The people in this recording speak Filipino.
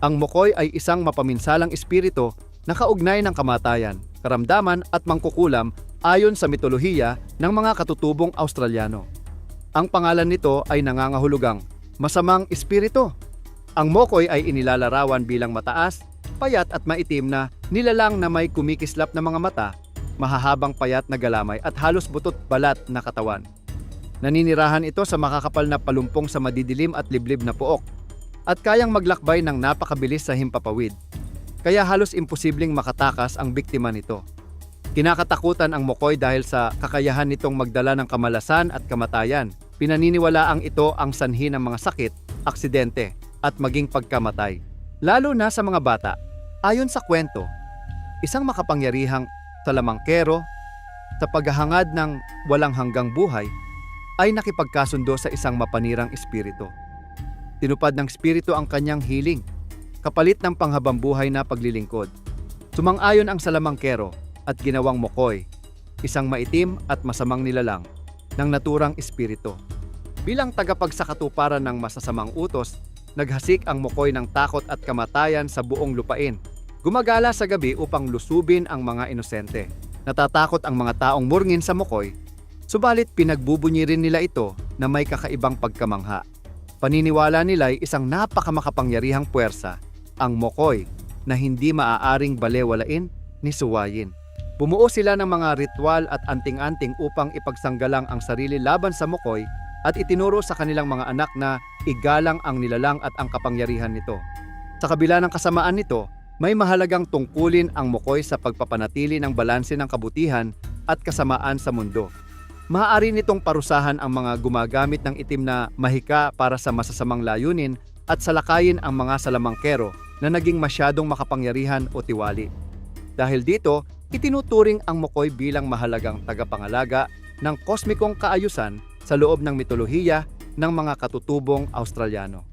Ang Mokoy ay isang mapaminsalang espiritu na kaugnay ng kamatayan, karamdaman at mangkukulam ayon sa mitolohiya ng mga katutubong Australiano. Ang pangalan nito ay nangangahulugang masamang espiritu. Ang Mokoy ay inilalarawan bilang mataas, payat at maitim na nilalang na may kumikislap na mga mata, mahahabang payat na galamay at halos butot balat na katawan. Naninirahan ito sa makakapal na palumpong sa madidilim at liblib na puok at kayang maglakbay ng napakabilis sa himpapawid. Kaya halos imposibleng makatakas ang biktima nito. Kinakatakutan ang Mokoy dahil sa kakayahan nitong magdala ng kamalasan at kamatayan. Pinaniniwalaang ito ang sanhi ng mga sakit, aksidente, at maging pagkamatay. Lalo na sa mga bata. Ayon sa kwento, isang makapangyarihang salamangkero sa paghahangad ng walang hanggang buhay ay nakipagkasundo sa isang mapanirang espiritu. Tinupad ng espiritu ang kanyang hiling, kapalit ng panghabambuhay na paglilingkod. Sumang-ayon ang salamangkero at ginawang mokoy, isang maitim at masamang nilalang ng naturang espiritu. Bilang tagapagsakatuparan ng masasamang utos, naghasik ang mokoy ng takot at kamatayan sa buong lupain. Gumagala sa gabi upang lusubin ang mga inosente. Natatakot ang mga taong murngin sa mokoy, subalit pinagbubunyi rin nila ito na may kakaibang pagkamangha. Paniniwala nila ay isang napakamakapangyarihang puwersa, ang mokoy, na hindi maaaring balewalain ni suwayin. Bumuo sila ng mga ritual at anting-anting upang ipagsanggalang ang sarili laban sa mokoy at itinuro sa kanilang mga anak na igalang ang nilalang at ang kapangyarihan nito. Sa kabila ng kasamaan nito, may mahalagang tungkulin ang mokoy sa pagpapanatili ng balanse ng kabutihan at kasamaan sa mundo. Maaari nitong parusahan ang mga gumagamit ng itim na mahika para sa masasamang layunin at salakayin ang mga salamangkero na naging masyadong makapangyarihan o tiwali. Dahil dito, itinuturing ang Mokoy bilang mahalagang tagapangalaga ng kosmikong kaayusan sa loob ng mitolohiya ng mga katutubong Australiano.